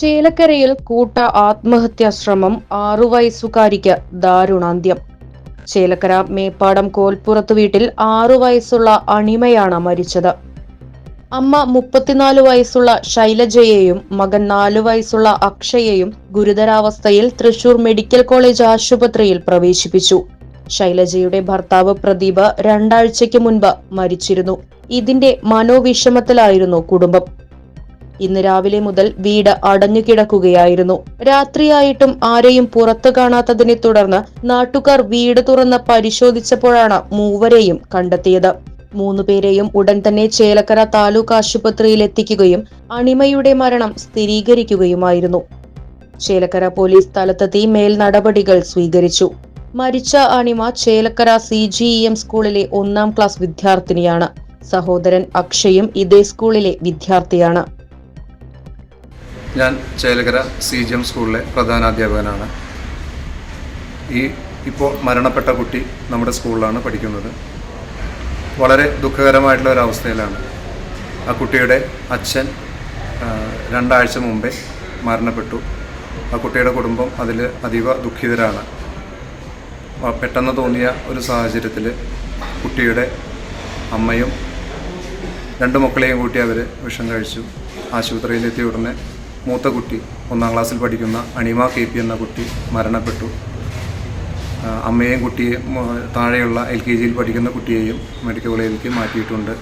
ചേലക്കരയിൽ കൂട്ട ആത്മഹത്യാ ശ്രമം ആറു വയസ്സുകാരിക്ക് ദാരുണാന്ത്യം. ചേലക്കര മേപ്പാടം കോൽപ്പുറത്ത് വീട്ടിൽ ആറു വയസ്സുള്ള അണിമയാണ് മരിച്ചത്. അമ്മ മുപ്പത്തിനാല് വയസ്സുള്ള ശൈലജയെയും മകൻ നാലു വയസ്സുള്ള അക്ഷയെയും ഗുരുതരാവസ്ഥയിൽ തൃശൂർ മെഡിക്കൽ കോളേജ് ആശുപത്രിയിൽ പ്രവേശിപ്പിച്ചു. ശൈലജയുടെ ഭർത്താവ് പ്രദീപ് രണ്ടാഴ്ചയ്ക്ക് മുൻപ് മരിച്ചിരുന്നു. ഇതിന്റെ മനോവിഷമത്തിലായിരുന്നു കുടുംബം. ഇന്ന് രാവിലെ മുതൽ വീട് അടഞ്ഞുകിടക്കുകയായിരുന്നു രാത്രിയായിട്ടും ആരെയും പുറത്തു കാണാത്തതിനെ തുടർന്ന് നാട്ടുകാർ വീട് തുറന്ന് പരിശോധിച്ചപ്പോഴാണ് മൂവരെയും കണ്ടെത്തിയത്. മൂന്നുപേരെയും ഉടൻ തന്നെ ചേലക്കര താലൂക്ക് ആശുപത്രിയിൽ എത്തിക്കുകയും അണിമയുടെ മരണം സ്ഥിരീകരിക്കുകയുമായിരുന്നു. ചേലക്കര പോലീസ് സ്ഥലത്തെത്തി മേൽ നടപടികൾ സ്വീകരിച്ചു. മരിച്ച Anima Chelakkara C G E M സ്കൂളിലെ ഒന്നാം ക്ലാസ് വിദ്യാർത്ഥിനിയാണ്. സഹോദരൻ അക്ഷയും ഇതേ സ്കൂളിലെ വിദ്യാർത്ഥിയാണ്. ഞാൻ ചേലകര സി ജി എം സ്കൂളിലെ പ്രധാനാധ്യാപകനാണ്. ഈ ഇപ്പോൾ മരണപ്പെട്ട കുട്ടി നമ്മുടെ സ്കൂളിലാണ് പഠിക്കുന്നത്. വളരെ ദുഃഖകരമായിട്ടുള്ള ഒരു അവസ്ഥയിലാണ്. ആ കുട്ടിയുടെ അച്ഛൻ രണ്ടാഴ്ച മുമ്പേ മരണപ്പെട്ടു. ആ കുട്ടിയുടെ കുടുംബം അതിൽ അതീവ ദുഃഖിതരാണ്. പെട്ടെന്ന് തോന്നിയ ഒരു സാഹചര്യത്തിൽ കുട്ടിയുടെ അമ്മയും രണ്ട് മക്കളെയും കൂട്ടി അവർ വിഷം കഴിച്ചു. ആശുപത്രിയിലെത്തിയ ഉടനെ മൂത്ത കുട്ടി ഒന്നാം ക്ലാസ്സിൽ പഠിക്കുന്ന അണിമ കെ പി എന്ന കുട്ടി മരണപ്പെട്ടു. അമ്മയെയും കുട്ടിയെയും താഴെയുള്ള എൽ കെ ജിയിൽ പഠിക്കുന്ന കുട്ടിയെയും മെഡിക്കൽ കോളേജിലേക്ക് മാറ്റിയിട്ടുണ്ട്.